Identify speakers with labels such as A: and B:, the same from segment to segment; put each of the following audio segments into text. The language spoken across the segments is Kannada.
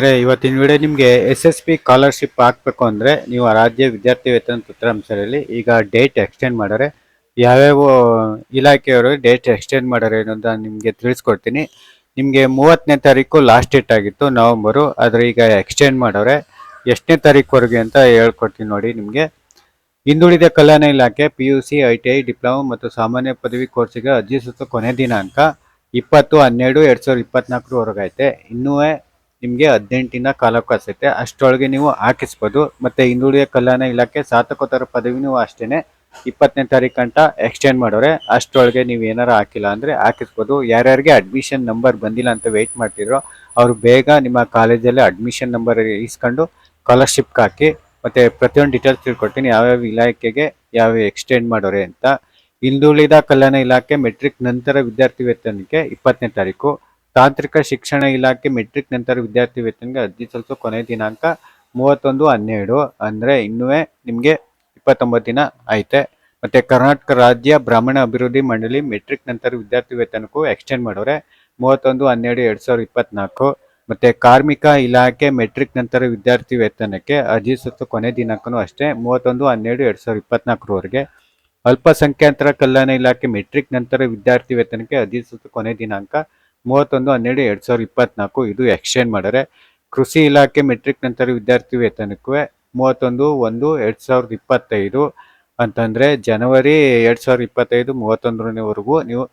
A: ಸ್ನೇಹಿತರೆ, ಇವತ್ತಿನ ವಿಡಿಯೋ ನಿಮಗೆ ಎಸ್ ಎಸ್ ಪಿ ಸ್ಕಾಲರ್ಶಿಪ್ ಹಾಕಬೇಕು ಅಂದರೆ ನೀವು ರಾಜ್ಯ ವಿದ್ಯಾರ್ಥಿ ವೇತನ ತಂತ್ರಾಂಶದಲ್ಲಿ ಈಗ ಡೇಟ್ ಎಕ್ಸ್ಟೆಂಡ್ ಮಾಡಾರೆ ಯಾವ್ಯಾವ ಇಲಾಖೆಯವರು ಡೇಟ್ ಎಕ್ಸ್ಟೆಂಡ್ ಮಾಡಾರೆ ಅನ್ನೋದನ್ನ ನಿಮಗೆ ತಿಳಿಸ್ಕೊಡ್ತೀನಿ. ನಿಮಗೆ ಮೂವತ್ತನೇ ತಾರೀಕು ಲಾಸ್ಟ್ ಡೇಟ್ ಆಗಿತ್ತು, ನವಂಬರು. ಆದರೆ ಈಗ ಎಕ್ಸ್ಟೆಂಡ್ ಮಾಡವ್ರೆ ಎಷ್ಟನೇ ತಾರೀಕುವರೆಗೆ ಅಂತ ಹೇಳ್ಕೊಡ್ತೀನಿ ನೋಡಿ ನಿಮಗೆ. ಹಿಂದುಳಿದ ಕಲ್ಯಾಣ ಇಲಾಖೆ P U C I T I diploma ಮತ್ತು ಸಾಮಾನ್ಯ ಪದವಿ ಕೋರ್ಸಿಗೆ ಅರ್ಜಿ ಸುತ್ತ ಕೊನೆ ದಿನಾಂಕ ಇಪ್ಪತ್ತು ಹನ್ನೆರಡು ಎರಡು ಸಾವಿರದ ಇಪ್ಪತ್ನಾಲ್ಕರವರೆಗೆ ಐತೆ ಇನ್ನೂ ನಿಮಗೆ ಹದಿನೆಂಟಿನ ಕಾಲಾವಕಾಶ ಐತೆ ಅಷ್ಟೊಳಗೆ ನೀವು ಹಾಕಿಸ್ಬೋದು. ಮತ್ತು ಹಿಂದುಳಿದ ಕಲ್ಯಾಣ ಇಲಾಖೆ ಸ್ನಾತಕೋತ್ತರ ಪದವಿನೂ ಅಷ್ಟೇ ಇಪ್ಪತ್ತನೇ ತಾರೀಕು ಗಂಟ ಎಕ್ಸ್ಟೆಂಡ್ ಮಾಡೋರೆ. ಅಷ್ಟೊಳಗೆ ನೀವು ಏನಾರು ಹಾಕಿಲ್ಲ ಅಂದರೆ ಹಾಕಿಸ್ಬೋದು. ಯಾರ್ಯಾರಿಗೆ ಅಡ್ಮಿಷನ್ ನಂಬರ್ ಬಂದಿಲ್ಲ ಅಂತ ವೆಯ್ಟ್ ಮಾಡ್ತಿರೋ, ಅವರು ಬೇಗ ನಿಮ್ಮ ಕಾಲೇಜಲ್ಲಿ ಅಡ್ಮಿಷನ್ ನಂಬರ್ ಇಸ್ಕೊಂಡು ಸ್ಕಾಲರ್ಶಿಪ್ ಹಾಕಿ, ಮತ್ತು ಪ್ರತಿಯೊಂದು ಡೀಟೇಲ್ಸ್ ತಿಳ್ಕೊಡ್ತೀನಿ. ಯಾವ್ಯಾವ ಇಲಾಖೆಗೆ ಯಾವ ಎಕ್ಸ್ಟೆಂಡ್ ಮಾಡೋರೆ ಅಂತ. ಹಿಂದುಳಿದ ಕಲ್ಯಾಣ ಇಲಾಖೆ ಮೆಟ್ರಿಕ್ ನಂತರ ವಿದ್ಯಾರ್ಥಿ ವೇತನಕ್ಕೆ ಇಪ್ಪತ್ತನೇ ತಾರೀಕು. ತಾಂತ್ರಿಕ ಶಿಕ್ಷಣ ಇಲಾಖೆ ಮೆಟ್ರಿಕ್ ನಂತರ ವಿದ್ಯಾರ್ಥಿ ವೇತನಕ್ಕೆ ಅರ್ಜಿ ಸಲ್ಲಿಸೋ ಕೊನೆ ದಿನಾಂಕ ಮೂವತ್ತೊಂದು ಹನ್ನೆರಡು. ಅಂದರೆ ಇನ್ನೂ ನಿಮಗೆ ಇಪ್ಪತ್ತೊಂಬತ್ತು ದಿನ ಐತೆ. ಮತ್ತು ಕರ್ನಾಟಕ ರಾಜ್ಯ ಬ್ರಾಹ್ಮಣ ಅಭಿವೃದ್ಧಿ ಮಂಡಳಿ ಮೆಟ್ರಿಕ್ ನಂತರ ವಿದ್ಯಾರ್ಥಿ ವೇತನಕ್ಕೂ ಎಕ್ಸ್ಟೆಂಡ್ ಮಾಡೋರೆ. ಮೂವತ್ತೊಂದು ಹನ್ನೆರಡು ಎರಡು ಸಾವಿರದ ಇಪ್ಪತ್ನಾಲ್ಕು. ಮತ್ತು ಕಾರ್ಮಿಕ ಇಲಾಖೆ ಮೆಟ್ರಿಕ್ ನಂತರ ವಿದ್ಯಾರ್ಥಿ ವೇತನಕ್ಕೆ ಅರ್ಜಿ ಸಲ್ಲಿಸೋ ಕೊನೆ ದಿನಾಂಕನೂ ಅಷ್ಟೇ, ಮೂವತ್ತೊಂದು ಹನ್ನೆರಡು ಎರಡು ಸಾವಿರದ ಇಪ್ಪತ್ನಾಲ್ಕರವರೆಗೆ. ಅಲ್ಪಸಂಖ್ಯಾತರ ಕಲ್ಯಾಣ ಇಲಾಖೆ ಮೆಟ್ರಿಕ್ ನಂತರ ವಿದ್ಯಾರ್ಥಿ ವೇತನಕ್ಕೆ ಅರ್ಜಿ ಸಲ್ಲಿಸೋ ಕೊನೆ ದಿನಾಂಕ ಮೂವತ್ತೊಂದು, ಹನ್ನೆರಡು, ಎರಡ್ ಸಾವಿರದ ಇಪ್ಪತ್ನಾಲ್ಕು ಇದು ಎಕ್ಸ್ಚೇಂಜ್ ಮಾಡಿದ್ರೆ ಕೃಷಿ ಇಲಾಖೆ ಮೆಟ್ರಿಕ್ ನಂತರ ವಿದ್ಯಾರ್ಥಿ ವೇತನಕ್ಕೆ ಮೂವತ್ತೊಂದು, ಒಂದು, ಎರಡು ಸಾವಿರದ ಇಪ್ಪತ್ತೈದು ಅಂತಂದ್ರೆ ಜನವರಿ ಎರಡು ಸಾವಿರದ ಇಪ್ಪತ್ತೈದು, ಮೂವತ್ತೊಂದರವರೆಗೂ ನೀವು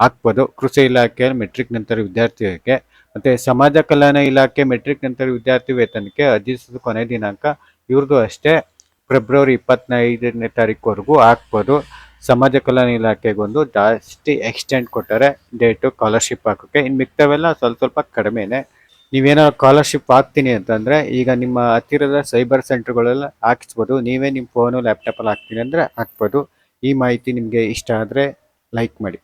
A: ಹಾಕ್ಬೋದು ಕೃಷಿ ಇಲಾಖೆ ಮೆಟ್ರಿಕ್ ನಂತರ ವಿದ್ಯಾರ್ಥಿಗೆ ಮತ್ತೆ ಸಮಾಜ ಕಲ್ಯಾಣ ಇಲಾಖೆ ಮೆಟ್ರಿಕ್ ನಂತರ ವಿದ್ಯಾರ್ಥಿ ವೇತನಕ್ಕೆ ಅರ್ಜಿ ಸಲ್ಲಿಸೋ ಕೊನೆ ದಿನಾಂಕ ಇವ್ರದ್ದು ಅಷ್ಟೇ. ಫೆಬ್ರವರಿ ಇಪ್ಪತ್ತೈದನೇ ತಾರೀಕುವರೆಗೂ ಹಾಕ್ಬೋದು. ಸಮಾಜ ಕಲ್ಯಾಣ ಇಲಾಖೆಗೊಂದು ಜಾಸ್ತಿ ಎಕ್ಸ್ಟೆಂಡ್ ಕೊಟ್ಟರೆ ಡೇಟು ಸ್ಕಾಲರ್ಶಿಪ್ ಹಾಕೋಕ್ಕೆ. ಇನ್ನು ಮಿಕ್ತವೆಲ್ಲ ಸ್ವಲ್ಪ ಸ್ವಲ್ಪ ಕಡಿಮೆನೆ. ನೀವೇನೋ ಸ್ಕಾಲರ್ಶಿಪ್ ಹಾಕ್ತೀನಿ ಅಂತಂದ್ರೆ ಈಗ ನಿಮ್ಮ ಹತ್ತಿರದ ಸೈಬರ್ ಸೆಂಟರ್ಗಳೆಲ್ಲ ಹಾಕಿಸ್ಬೋದು. ನೀವೇ ನಿಮ್ಮ ಫೋನು ಲ್ಯಾಪ್ಟಾಪಲ್ಲಿ ಹಾಕ್ತೀನಿ ಅಂದ್ರೆ ಹಾಕ್ಬೋದು. ಈ ಮಾಹಿತಿ ನಿಮಗೆ ಇಷ್ಟ ಆದರೆ ಲೈಕ್ ಮಾಡಿ.